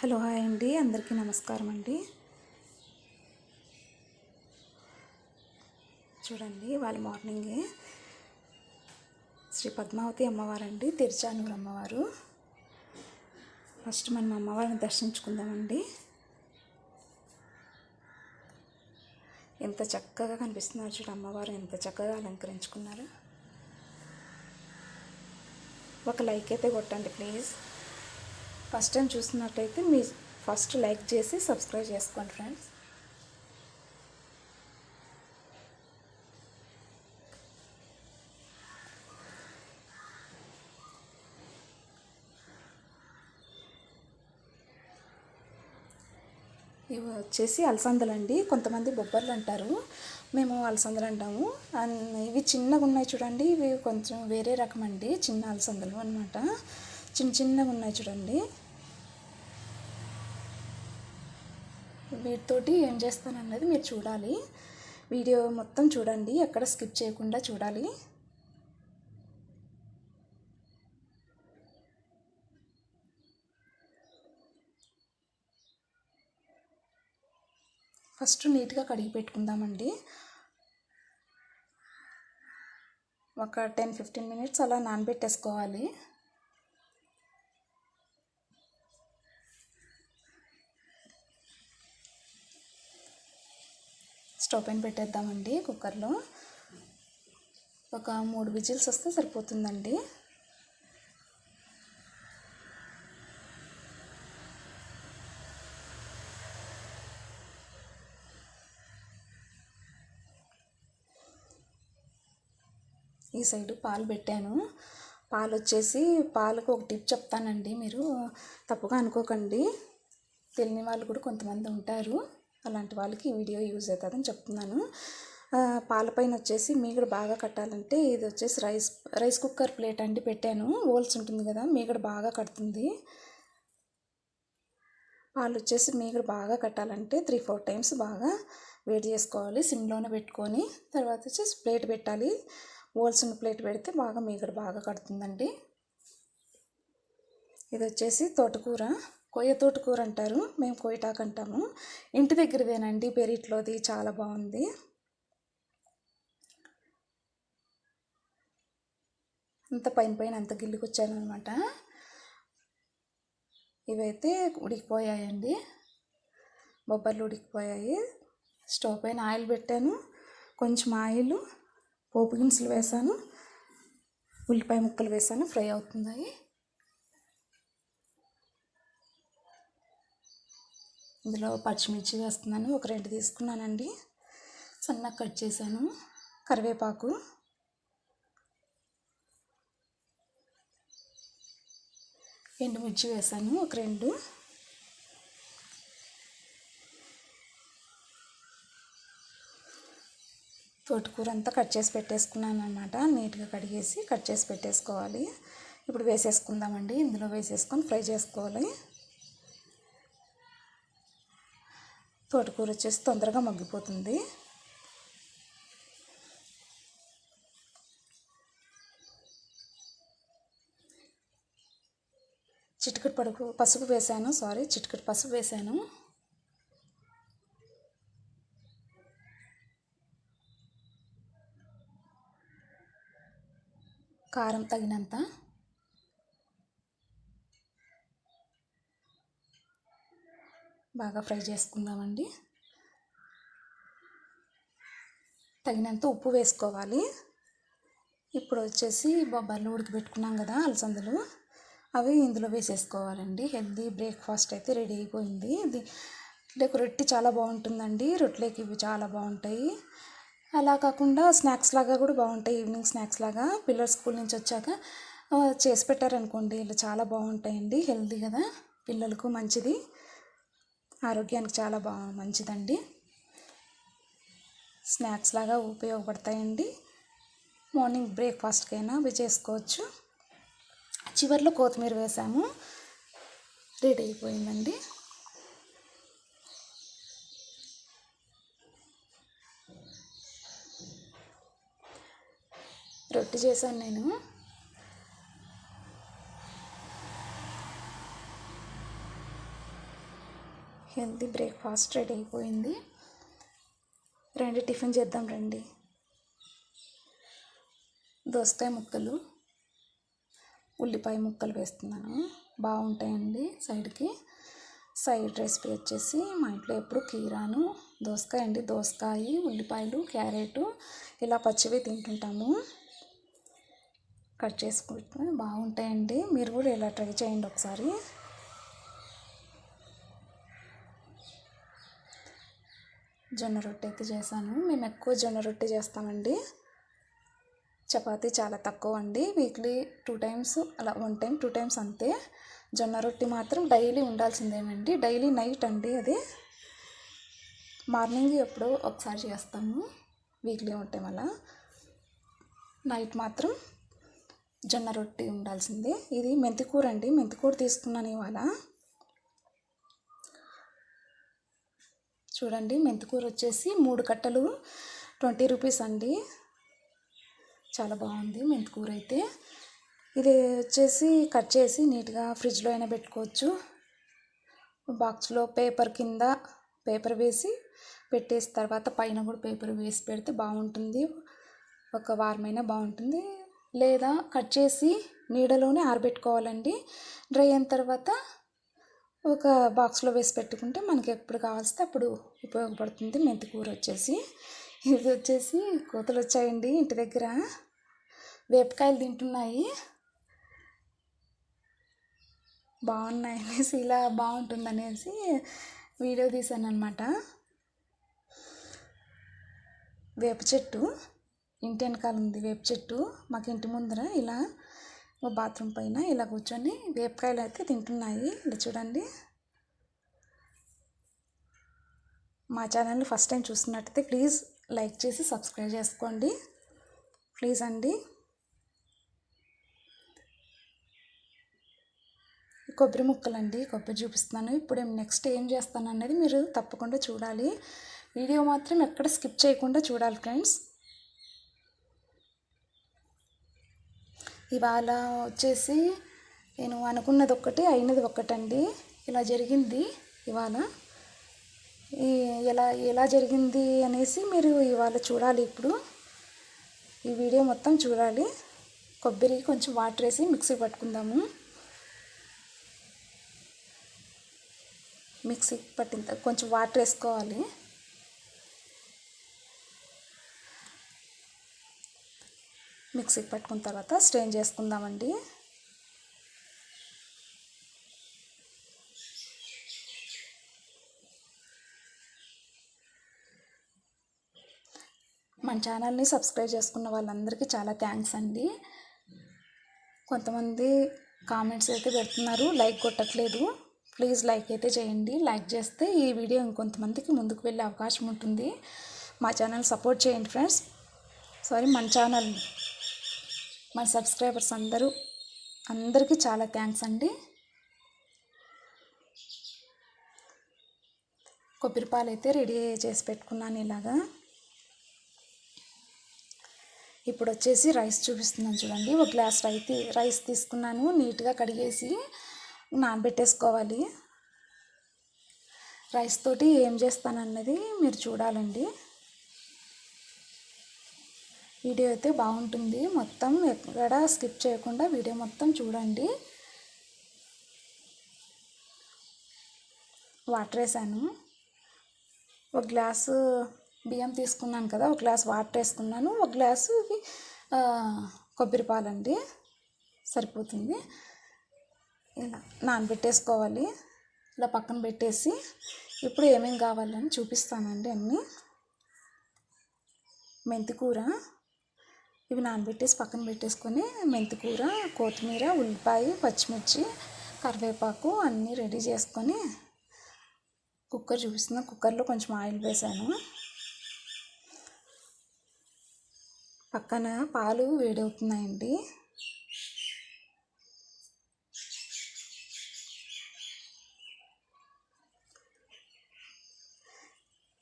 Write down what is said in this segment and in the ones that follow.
Hello hi అండి అందరికీ నమస్కారం అండి. చూడండి వాళ్ళ మార్నింగే శ్రీ పద్మావతి అమ్మవారండి తిరుచానూరు అమ్మవారు. ఫస్ట్ మనం అమ్మవారిని దర్శించుకుందామండి. ఎంత చక్కగా కనిపిస్తున్నారు చూడు అమ్మవారు ఎంత చక్కగా అలంకరించుకున్నారు. ఒక లైక్ అయితే కొట్టండి ప్లీజ్. ఫస్ట్ టైం చూస్తున్నట్టయితే మీ ఫస్ట్ లైక్ చేసి సబ్స్క్రైబ్ చేసుకోండి ఫ్రెండ్స్. ఇవి వచ్చేసి అలసందలు అండి. కొంతమంది బొబ్బర్లు అంటారు. మేము అలసందలు అంటాము. అండ్ ఇవి చిన్నగా ఉన్నాయి చూడండి. ఇవి కొంచెం వేరే రకం అండి చిన్న అలసందలు అనమాట చిన్న చిన్నగా ఉన్నాయి చూడండి. వీటితోటి ఏం చేస్తానన్నది మీరు చూడాలి. వీడియో మొత్తం చూడండి ఎక్కడ స్కిప్ చేయకుండా చూడాలి. ఫస్ట్ నీట్గా కడిగి పెట్టుకుందామండి. ఒక టెన్ ఫిఫ్టీన్ మినిట్స్ అలా నానబెట్టేసుకోవాలి. స్టవ్ పైన పెట్టేద్దామండి కుక్కర్లో. ఒక మూడు విజిల్స్ వస్తే సరిపోతుందండి. ఈ సైడు పాలు పెట్టాను. పాలు వచ్చేసి పాలకు ఒక టిప్ చెప్తానండి మీరు. తప్పుగా అనుకోకండి. తెలియని వాళ్ళు కూడా కొంతమంది ఉంటారు. అలాంటి వాళ్ళకి ఈ వీడియో యూజ్ అవుతుందని చెప్తున్నాను. పాలపైన వచ్చేసి మీగడ బాగా కట్టాలంటే ఇది వచ్చేసి రైస్ రైస్ కుక్కర్ ప్లేట్ అండి పెట్టాను. ఓల్స్ ఉంటుంది కదా మీగడ బాగా కడుతుంది. పాలు వచ్చేసి మీగడ బాగా కట్టాలంటే త్రీ ఫోర్ టైమ్స్ బాగా వేడి చేసుకోవాలి సిమ్లోనే పెట్టుకొని. తర్వాత వచ్చేసి ప్లేట్ పెట్టాలి. ఓల్సిన ప్లేట్ పెడితే బాగా మీగడ బాగా కడుతుందండి. ఇది వచ్చేసి తోటకూర. కొయ్య తోటకూర అంటారు మేము కొయ్యటాకు అంటాము ఇంటి దగ్గరదేనండి పెరిట్లోది చాలా బాగుంది. అంత పైన పైన అంత గిల్లుకొచ్చాను అనమాట ఇవైతే ఉడికిపోయాయండి. బొబ్బర్లు ఉడికిపోయాయి. స్టవ్ పైన ఆయిల్ పెట్టాను. కొంచెం ఆయిల్ పోపు దినుసులు వేసాను. ఉల్లిపాయ ముక్కలు వేసాను. ఫ్రై అవుతున్నాయి. ఇందులో పచ్చిమిర్చి వేస్తున్నాను. ఒక రెండు తీసుకున్నానండి. సన్నగా కట్ చేశాను. కరివేపాకు. ఎండుమిర్చి వేసాను ఒక రెండు. తోటకూర అంతా కట్ చేసి పెట్టేసుకున్నాను అనమాట నీట్గా కడిగేసి కట్ చేసి పెట్టేసుకోవాలి. ఇప్పుడు వేసేసుకుందామండి. ఇందులో వేసేసుకొని ఫ్రై చేసుకోవాలి. తోటకూర వచ్చేసి తొందరగా మగ్గిపోతుంది. చిటికెట్ పడుకు పసుపు వేసాను. సారీ చిటికెట్ పసుపు వేసాను. కారం తగినంత. బాగా ఫ్రై చేసుకుందామండి. తగినంత ఉప్పు వేసుకోవాలి. ఇప్పుడు వచ్చేసి బొబ్బర్లు ఉడకబెట్టుకున్నాం కదా అలసందలు. అవి ఇందులో వేసేసుకోవాలండి. హెల్దీ బ్రేక్ఫాస్ట్ అయితే రెడీ అయిపోయింది. ఇది రొట్టె చాలా బాగుంటుందండి. రొట్టెలకి ఇవి చాలా బాగుంటాయి. అలా కాకుండా స్నాక్స్ లాగా కూడా బాగుంటాయి. ఈవినింగ్ స్నాక్స్ లాగా పిల్లలు స్కూల్ నుంచి వచ్చాక చేసి పెట్టారనుకోండి. ఇలా చాలా బాగుంటాయండి. హెల్దీ కదా పిల్లలకు మంచిది. ఆరోగ్యానికి చాలా బా మంచిదండి. స్నాక్స్ లాగా ఉపయోగపడతాయండి. మార్నింగ్ బ్రేక్ఫాస్ట్కైనా అవి చేసుకోవచ్చు. చివరిలో కొత్తిమీర వేసాము. రెడీ అయిపోయిందండి. రొట్టె చేశాను నేను. హెల్తీ బ్రేక్ఫాస్ట్ రెడీ అయిపోయింది. రెండు టిఫిన్ చేద్దాం రండి. దోసకాయ ముక్కలు ఉల్లిపాయ ముక్కలు వేస్తున్నాను. బాగుంటాయండి సైడ్కి. సైడ్ రెసిపీ వచ్చేసి మా ఇంట్లో ఎప్పుడు కీరాను దోసకాయ అండి. దోసకాయ ఉల్లిపాయలు క్యారెట్ ఇలా పచ్చివి తింటుంటాము. కట్ చేసుకుంటే బాగుంటాయండి. మీరు కూడా ఇలా ట్రై చేయండి ఒకసారి. జొన్న రొట్టె అయితే చేశాను. మేము ఎక్కువ జొన్న రొట్టె చేస్తామండి. చపాతీ చాలా తక్కువ అండి. వీక్లీ టూ టైమ్స్ అలా వన్ టైం టూ టైమ్స్ అంతే. జొన్న రొట్టె మాత్రం డైలీ ఉండాల్సిందేనండి డైలీ నైట్ అండి అది. మార్నింగ్ ఎప్పుడో ఒకసారి చేస్తాము. వీక్లీ ఉంటే అలా. నైట్ మాత్రం జొన్న రొట్టె ఉండాల్సిందే. ఇది మెంతికూర అండి. మెంతికూర తీసుకున్నాను ఇవాళ. చూడండి మెంతికూర వచ్చేసి మూడు కట్టలు ట్వంటీ రూపీస్ అండి. చాలా బాగుంది మెంతికూర అయితే. ఇది వచ్చేసి కట్ చేసి నీట్గా ఫ్రిడ్జ్లో అయినా పెట్టుకోవచ్చు. బాక్స్లో పేపర్ కింద పేపర్ వేసి పెట్టేసి తర్వాత పైన కూడా పేపర్ వేసి పెడితే బాగుంటుంది. ఒక వారమైనా బాగుంటుంది. లేదా కట్ చేసి నీడలోనే ఆరబెట్టుకోవాలండి. డ్రై అయిన తర్వాత ఒక బాక్స్లో వేసి పెట్టుకుంటే మనకి ఎప్పుడు కావాల్స్తే అప్పుడు ఉపయోగపడుతుంది మెంతి కూర వచ్చేసి. ఇది వచ్చేసి కోతలు వచ్చాయండి ఇంటి దగ్గర. వేపకాయలు తింటున్నాయి. బాగున్నాయి అనేసి ఇలా బాగుంటుంది అనేసి వీడియో తీశాను అనమాట వేప చెట్టు ఇంటి వెనకాల ఉంది వేప చెట్టు మాకు ఇంటి ముందర ఇలా బాత్రూమ్ పైన ఇలా కూర్చొని వేపకాయలు అయితే తింటున్నాయి. ఇలా చూడండి. మా ఛానల్ని ఫస్ట్ టైం చూస్తున్నట్టయితే ప్లీజ్ లైక్ చేసి సబ్స్క్రైబ్ చేసుకోండి. ప్లీజ్ అండి. కొబ్బరి ముక్కలండి కొబ్బరి చూపిస్తున్నాను. ఇప్పుడు నెక్స్ట్ ఏం చేస్తాను అనేది మీరు తప్పకుండా చూడాలి. వీడియో మాత్రం ఎక్కడ స్కిప్ చేయకుండా చూడాలి ఫ్రెండ్స్. ఇవాళ వచ్చేసి నేను అనుకున్నది ఒక్కటి అయినది ఒక్కటండి. ఇలా జరిగింది ఇవాళ. ఈ ఎలా ఎలా జరిగింది అనేసి మీరు ఇవాళ చూడాలి ఇప్పుడు. ఈ వీడియో మొత్తం చూడాలి. కొబ్బరి కొంచెం వాటర్ వేసి మిక్సీ పట్టుకుందాము. మిక్సీ పట్టిన కొంచెం వాటర్ వేసుకోవాలి. మిక్సీకి పట్టుకున్న తర్వాత స్ట్రెయిన్ చేసుకుందామండి. మన ఛానల్ని సబ్స్క్రైబ్ చేసుకున్న వాళ్ళందరికీ చాలా థ్యాంక్స్ అండి. కొంతమంది కామెంట్స్ అయితే పెడుతున్నారు లైక్ కొట్టట్లేదు. ప్లీజ్ లైక్ అయితే చేయండి. లైక్ చేస్తే ఈ వీడియో ఇంకొంతమందికి ముందుకు వెళ్ళే అవకాశం ఉంటుంది. మా ఛానల్ సపోర్ట్ చేయండి ఫ్రెండ్స్. సారీ మన ఛానల్ మన సబ్స్క్రైబర్స్ అందరూ అందరికీ చాలా థ్యాంక్స్ అండి. కొబ్బరి పాలు అయితే రెడీ చేసి పెట్టుకున్నాను ఇలాగా. ఇప్పుడు వచ్చేసి రైస్ చూపిస్తున్నాను చూడండి. ఒక గ్లాస్ రైస్ రైస్ తీసుకున్నాను నీట్గా కడిగేసి నానబెట్టేసుకోవాలి. రైస్ తోటి ఏం చేస్తానన్నది మీరు చూడాలండి. వీడియో అయితే బాగుంటుంది. మొత్తం ఎక్కడ స్కిప్ చేయకుండా వీడియో మొత్తం చూడండి. వాటర్ వేసాను. ఒక గ్లాసు బియ్యం తీసుకున్నాను కదా ఒక గ్లాస్ వాటర్ వేసుకున్నాను. ఒక గ్లాసు కొబ్బరి పాలండి. సరిపోతుంది. ఇలా నానబెట్టేసుకోవాలి. ఇలా పక్కన పెట్టేసి ఇప్పుడు ఏమేమి కావాలని చూపిస్తానండి అన్నీ. మెంతికూర ఇవి నానబెట్టేసి పక్కన పెట్టేసుకొని మెంతికూర కొత్తిమీర ఉల్లిపాయ పచ్చిమిర్చి కరివేపాకు అన్నీ రెడీ చేసుకొని కుక్కర్ చూపిస్తున్నా. కుక్కర్లో కొంచెం ఆయిల్ వేసాను. పక్కన పాలు వేడవుతున్నాయండి.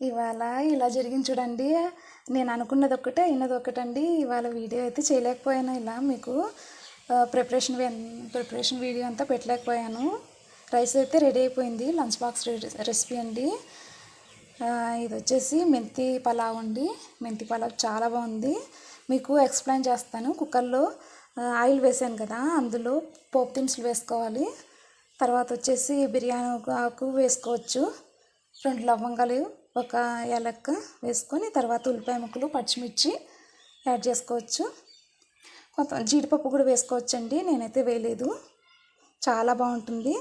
ఇవాళ ఇలా జరిగింది చూడండి. నేను అనుకున్నది ఒకటే అయినది ఒకటండి ఇవాళ వీడియో అయితే చేయలేకపోయాను ఇలా మీకు. ప్రిపరేషన్ ప్రిపరేషన్ వీడియో అంతా పెట్టలేకపోయాను. రైస్ అయితే రెడీ అయిపోయింది లంచ్ బాక్స్ రెసిపీ అండి. ఇది వచ్చేసి మెంతి పలావ్ అండి. మెంతి పలావ్ చాలా బాగుంది. మీకు ఎక్స్ప్లెయిన్ చేస్తాను. కుక్కర్లో ఆయిల్ వేసాను కదా అందులో పోపు దినుసులు వేసుకోవాలి. తర్వాత వచ్చేసి బిర్యానీ ఆకు వేసుకోవచ్చు. రెండు లవంగాలు ఒక ఎలక్క వేసుకొని తర్వాత ఉల్లిపాయ ముక్కలు పచ్చిమిర్చి యాడ్ చేసుకోవచ్చు. కొంత జీడిపప్పు కూడా వేసుకోవచ్చండి. నేనైతే వేయలేదు. చాలా బాగుంటుంది.